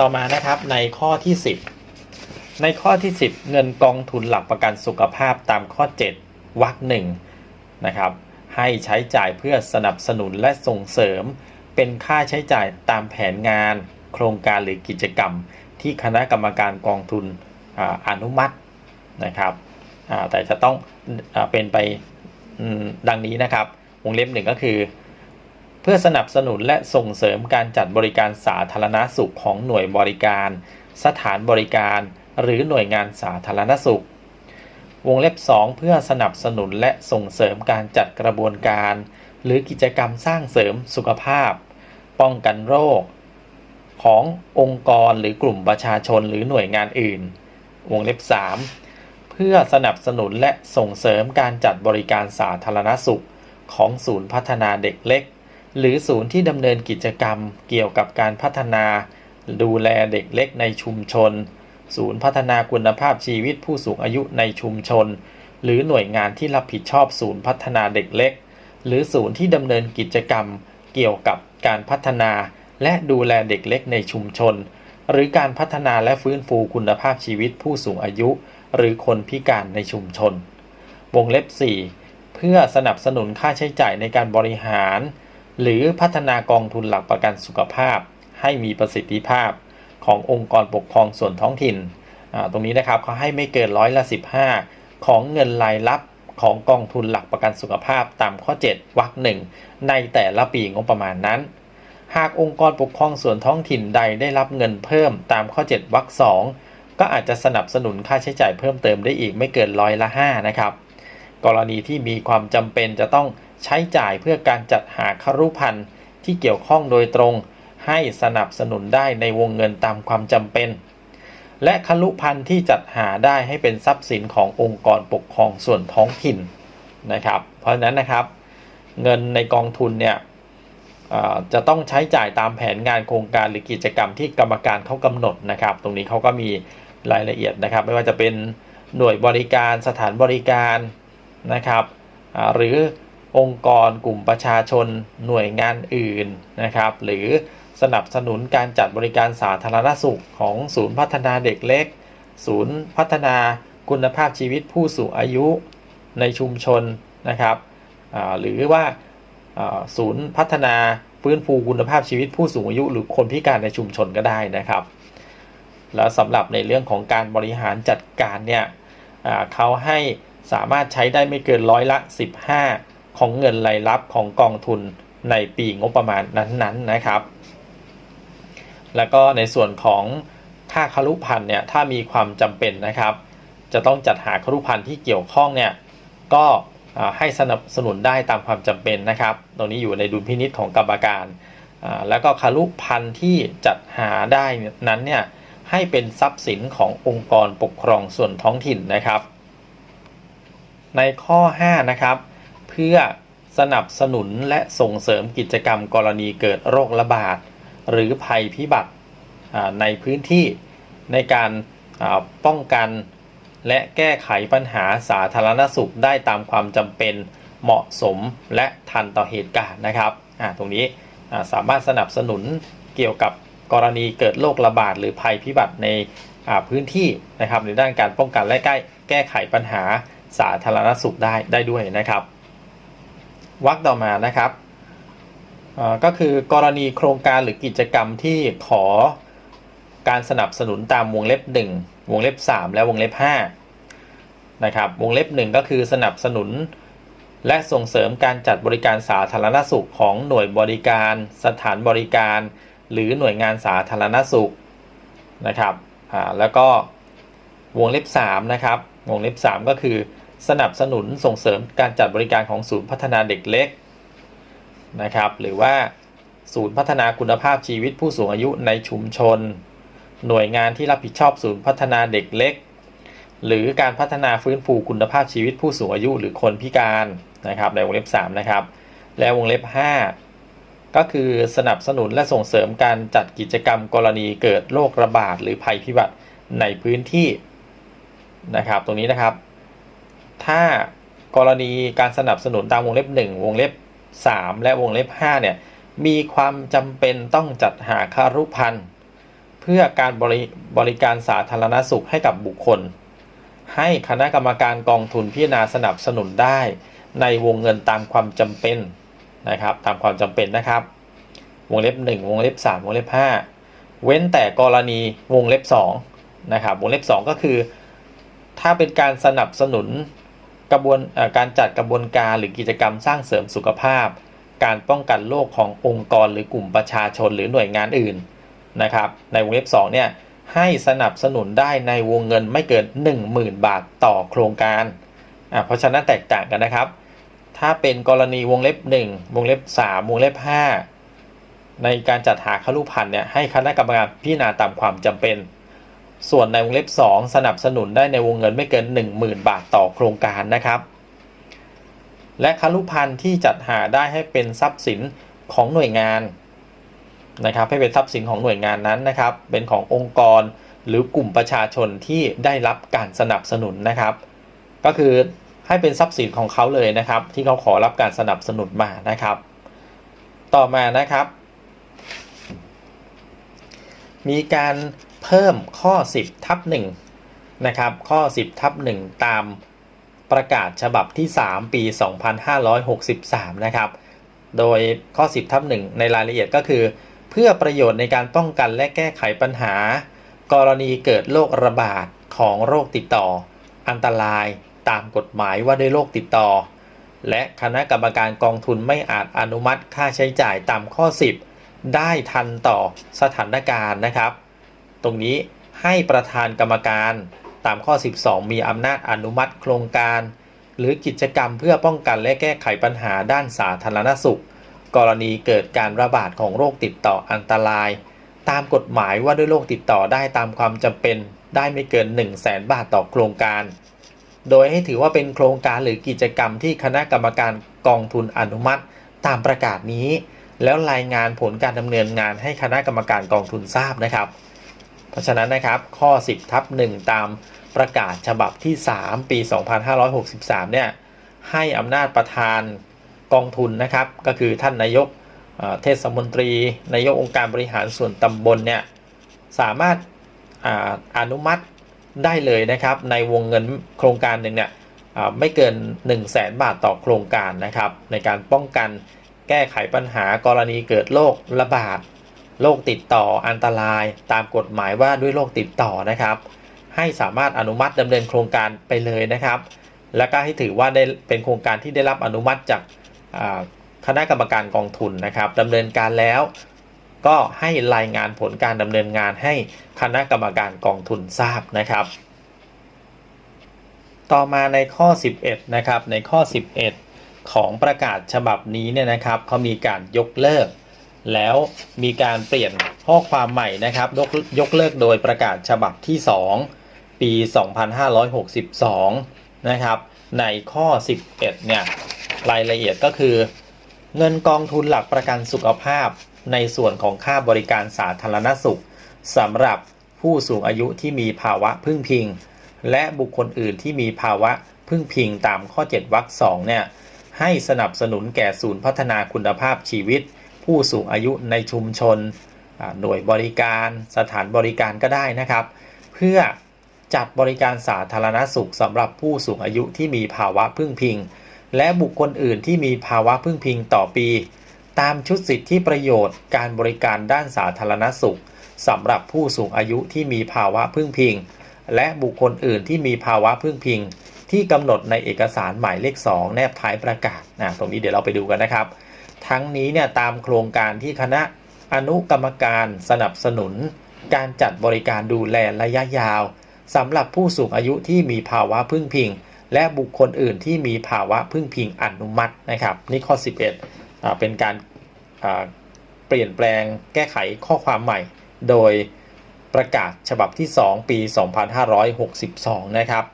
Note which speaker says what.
Speaker 1: ต่อมานะครับในข้อที่ 10 ในข้อที่ 10 เงินกองทุนหลักประกันสุขภาพตามข้อ 7วรรคหนึ่งนะครับให้ใช้จ่ายเพื่อสนับสนุนและส่งเสริม เป็นค่าใช้จ่ายตามแผนงาน โครงการหรือกิจกรรม ที่คณะกรรมการกองทุนออนุมัตินะครับแต่จะต้องอเป็นไปดังนี้นะครับวงเล็บหนึ่งก็คือ เพื่อสนับสนุนและส่งเสริมการจัดบริการสาธารณสุขของหน่วยบริการ สถานบริการ หรือหน่วยงานสาธารณสุข วงเล็บ 2 เพื่อสนับสนุนและส่งเสริมการจัดกระบวนการ หรือกิจกรรมสร้างเสริมสุขภาพ ป้องกันโรค ขององค์กรหรือกลุ่มประชาชนหรือหน่วยงานอื่น วงเล็บ 3 เพื่อสนับสนุนและส่งเสริมการจัดบริการสาธารณสุข ของศูนย์พัฒนาเด็กเล็ก หรือศูนย์ที่ดำเนินกิจกรรมเกี่ยวกับการพัฒนา ดูแลเด็กเล็กในชุมชน ศูนย์พัฒนาคุณภาพชีวิตผู้สูงอายุในชุมชน หรือหน่วยงานที่รับผิดชอบศูนย์พัฒนาเด็กเล็ก หรือศูนย์ที่ดำเนินกิจกรรม เกี่ยวกับการพัฒนา และดูแลเด็กเล็กในชุมชน หรือการพัฒนาและฟื้นฟูคุณภาพชีวิตผู้สูงอายุ หรือคนพิการในชุมชน วงเล็บ 4 เพื่อสนับสนุนค่าใช้จ่ายในการบริหาร หรือพัฒนากองทุนหลักประกันสุขภาพ ให้มีประสิทธิภาพขององค์กรปกครองส่วนท้องถิ่น ตรงนี้นะครับเขาให้ไม่เกินร้อยละ15 ของเงินรายรับของกองทุนหลักประกันสุขภาพตามข้อ 7วรรคหนึ่งในแต่ละปีงบประมาณนั้น หากองค์กรปกครองส่วนท้องถิ่นใดได้รับเงินเพิ่มตามข้อ 7วรรคสองก็อาจจะสนับสนุนค่าใช้จ่ายเพิ่มเติมได้อีกไม่เกินร้อยละ5นะครับ กรณีที่มีความจำเป็นจะต้องใช้จ่ายเพื่อการจัดหาครุพันธ์ที่เกี่ยวข้องโดยตรง ให้สนับสนุนได้ในวงเงินตามความจำเป็น และครุพันธ์ที่จัดหาได้ให้เป็นทรัพย์สินขององค์กรปกครองส่วนท้องถิ่นนะครับ เพราะฉะนั้นนะครับ เงินในกองทุนเนี่ยจะต้องใช้จ่ายตามแผนงานโครงการหรือกิจกรรมที่กรรมการเขากำหนดนะครับ ตรงนี้เขาก็มีรายละเอียดนะครับ ไม่ว่าจะเป็นหน่วยบริการสถานบริการ นะครับหรือองค์กรกลุ่มประชาชนหน่วยงานอื่นนะครับหรือสนับสนุนการจัดบริการสาธารณสุขของศูนย์พัฒนาเด็กเล็ก ศูนย์พัฒนาคุณภาพชีวิตผู้สูงอายุในชุมชนนะครับหรือว่าศูนย์พัฒนาฟื้นฟูคุณภาพชีวิตผู้สูงอายุ หรือคนพิการในชุมชนก็ได้นะครับ แล้วสำหรับในเรื่องของการบริหารจัดการเนี่ยเขาให้ สามารถใช้ได้ไม่เกินร้อยละ 15 ของเงินรายรับของกองทุนในปีงบประมาณนั้นๆนะครับ แล้วก็ในส่วนของค่าคารุพันธ์เนี่ยถ้ามีความจำเป็นนะครับ จะต้องจัดหาคารุพันธ์ที่เกี่ยวข้องเนี่ยก็ให้สนับสนุนได้ตามความจำเป็นนะครับ ตรงนี้อยู่ในดุลพินิษของกรรมการ แล้วก็คารุพันธ์ที่จัดหาได้นั้นเนี่ยให้เป็นทรัพย์สินขององค์กรปกครองส่วนท้องถิ่นนะครับ ในข้อ 5 นะครับ เพื่อสนับสนุนและส่งเสริมกิจกรรมกรณีเกิดโรคระบาด หรือภัยพิบัติในพื้นที่ในการป้องกันและแก้ไขปัญหาสาธารณสุขได้ตามความจำเป็นเหมาะสมและทันต่อเหตุการณ์นะครับตรงนี้สามารถสนับสนุนเกี่ยวกับกรณีเกิดโรคระบาด หรือภัยพิบัติในพื้นที่นะครับในด้านการป้องกันและแก้ไขปัญหา สาธารณสุขได้ได้ด้วยนะครับวรรคต่อมานะครับก็คือกรณีโครงการหรือกิจกรรมที่ขอการสนับสนุนตามวงเล็บ 1 วงเล็บ 3 และวงเล็บ5นะครับวงเล็บ 1 ก็คือสนับสนุน และส่งเสริมการจัดบริการสาธารณสุขของหน่วยบริการ สถานบริการ หรือหน่วยงานสาธารณสุขนะครับแล้วก็วงเล็บ3นะครับ วงเล็บ 3 ก็คือ สนับสนุนส่งเสริมการจัดบริการของศูนย์พัฒนาเด็กเล็กนะครับหรือว่าศูนย์พัฒนาคุณภาพชีวิตผู้สูงอายุในชุมชน หน่วยงานที่รับผิดชอบศูนย์พัฒนาเด็กเล็ก หรือการพัฒนาฟื้นฟูคุณภาพชีวิตผู้สูงอายุหรือคนพิการนะครับในวงเล็บ 3 นะครับ และวงเล็บ 5 ก็คือสนับสนุนและส่งเสริมการจัดกิจกรรมกรณีเกิดโรคระบาดหรือภัยพิบัติในพื้นที่ นะครับ ตรงนี้นะครับ ถ้ากรณีการสนับสนุนตามวงเล็บ 1 วงเล็บ 3 และวงเล็บ 5 เนี่ย มีความจำเป็นต้องจัดหาคารุพันธ์เพื่อการบริบริการสาธารณสุขให้กับบุคคล ให้คณะกรรมการกองทุนพิจารณาสนับสนุนได้ ในวงเงินตามความจำเป็นนะครับ ตามความจำเป็นนะครับ วงเล็บ 1 วงเล็บ 3 วงเล็บ 5 เว้นแต่กรณีวงเล็บ2นะครับ วงเล็บ 2 ก็คือ ถ้าเป็นการสนับสนุนกระบวนการจัดกระบวนการหรือกิจกรรมสร้างเสริมสุขภาพ การป้องกันโรคขององค์กรหรือกลุ่มประชาชนหรือหน่วยงานอื่นนะครับ ในวงเล็บ2เนี่ยให้สนับสนุนได้ในวงเงินไม่เกิน 10,000 บาทต่อโครงการอะเพราะฉะนั้นแตกต่างกันนะครับ ถ้าเป็นกรณีวงเล็บ 1 วงเล็บ 3 วงเล็บ 5 ในการจัดหาคลุพันธ์เนี่ยให้คณะกรรมการพิจารณาตามความจำเป็น ส่วนในวงเล็บ 2 สนับสนุนได้ในวงเงินไม่เกิน 10,000 บาทต่อโครงการนะครับ และคลุพันธ์ที่จัดหาได้ให้เป็นทรัพย์สินของหน่วยงานนะครับให้เป็นทรัพย์สินของหน่วยงานนั้นนะครับ เป็นขององค์กรหรือกลุ่มประชาชนที่ได้รับการสนับสนุนนะครับ ก็คือให้เป็นทรัพย์สินของเขาเลยนะครับ ที่เขาขอรับการสนับสนุนมานะครับ ต่อมานะครับ มีการ เพิ่มข้อ 10ทับ1นะครับข้อ 10ทับ1ตามประกาศฉบับที่ 3 ปี 2563 นะครับ โดยข้อ 10ทับ1ในรายละเอียดก็คือ เพื่อประโยชน์ในการป้องกันและแก้ไขปัญหา กรณีเกิดโรคระบาดของโรคติดต่อ อันตรายตามกฎหมายว่าด้วยโรคติดต่อ และคณะกรรมการกองทุนไม่อาจอนุมัติค่าใช้จ่ายตามข้อ 10 ได้ทันต่อสถานการณ์นะครับ ตรงนี้ให้ประธานกรรมการตามข้อ 12 มีอำนาจอนุมัติโครงการ หรือกิจกรรมเพื่อป้องกันและแก้ไขปัญหาด้านสาธารณสุข กรณีเกิดการระบาดของโรคติดต่ออันตราย ตามกฎหมายว่าด้วยโรคติดต่อได้ตามความจำเป็น ได้ไม่เกิน 1 0 0 0 0แบาทต่อโครงการ โดยให้ถือว่าเป็นโครงการหรือกิจกรรมที่คณะกรรมการกองทุนอนุมัติตามประกาศนี้ แล้วรายงานผลการดำเนินงานให้คณะกรรมการกองทุนทราบนะครับ เพราะฉะนั้นนะครับข้อ 10ทับ1ตามประกาศฉบับที่ 3 ปี 2563 เนี่ยให้อำนาจประธานกองทุนนะครับ ก็คือท่านนายกเเทศมนตรี นายกองค์การบริหารส่วนตำบลเนี่ยสามารถอาอนุมัติได้เลยนะครับ ในวงเงินโครงการหนึ่งเนี่ยไม่เกิน 1 0 0 0 0แบาทต่อโครงการนะครับ ในการป้องกันแก้ไขปัญหากรณีเกิดโรคระบาด โรคติดต่ออันตรายตามกฎหมายว่าด้วยโรคติดต่อนะครับ ให้สามารถอนุมัติดำเนินโครงการไปเลยนะครับ แล้วก็ให้ถือว่าได้เป็นโครงการที่ได้รับอนุมัติจากคณะกรรมการกองทุนนะครับดำเนินการแล้วก็ให้รายงานผลการดำเนินงานให้คณะกรรมการกองทุนทราบนะครับ ต่อมาในข้อ 11 นะครับ ในข้อ 11 ของประกาศฉบับนี้เนี่ยนะครับเขามีการยกเลิก แล้วมีการเปลี่ยนข้อความใหม่นะครับยกยกเลิกโดยประกาศฉบับที่ 2 ปี 2562 นะครับ ในข้อ 11 เนี่ย รายละเอียดก็คือ เงินกองทุนหลักประกันสุขภาพในส่วนของค่าบริการสาธารณสุขสำหรับผู้สูงอายุที่มีภาวะพึ่งพิง และบุคคลอื่นที่มีภาวะพึ่งพิงตามข้อ 7วรรคสองเนี่ยให้สนับสนุนแก่ศูนย์พัฒนาคุณภาพชีวิต ผู้สูงอายุในชุมชน หน่วยบริการสถานบริการก็ได้นะครับ เพื่อจัดบริการสาธารณสุขสำหรับผู้สูงอายุที่มีภาวะพึ่งพิง และบุคคลอื่นที่มีภาวะพึ่งพิงต่อปี ตามชุดสิทธิประโยชน์ การบริการด้านสาธารณสุขสำหรับผู้สูงอายุที่มีภาวะพึ่งพิง และบุคคลอื่นที่มีภาวะพึ่งพิง ที่กำหนดในเอกสารหมายเลข 2 แนบท้ายประกาศนะตรงนี้เดี๋ยวเราไปดูกันนะครับ ทั้งนี้เนี่ยตามโครงการที่คณะอนุกรรมการสนับสนุน การจัดบริการดูแลระยะยาวสำหรับผู้สูงอายุที่มีภาวะพึ่งพิง และบุคคลอื่นที่มีภาวะพึ่งพิงอนุมัตินะครับนี่ข้อ 11อเป็นการเปลี่ยนแปลงแก้ไขข้อความใหม่ โดยประกาศฉบับที่ 2 ปี 2562 นะครับ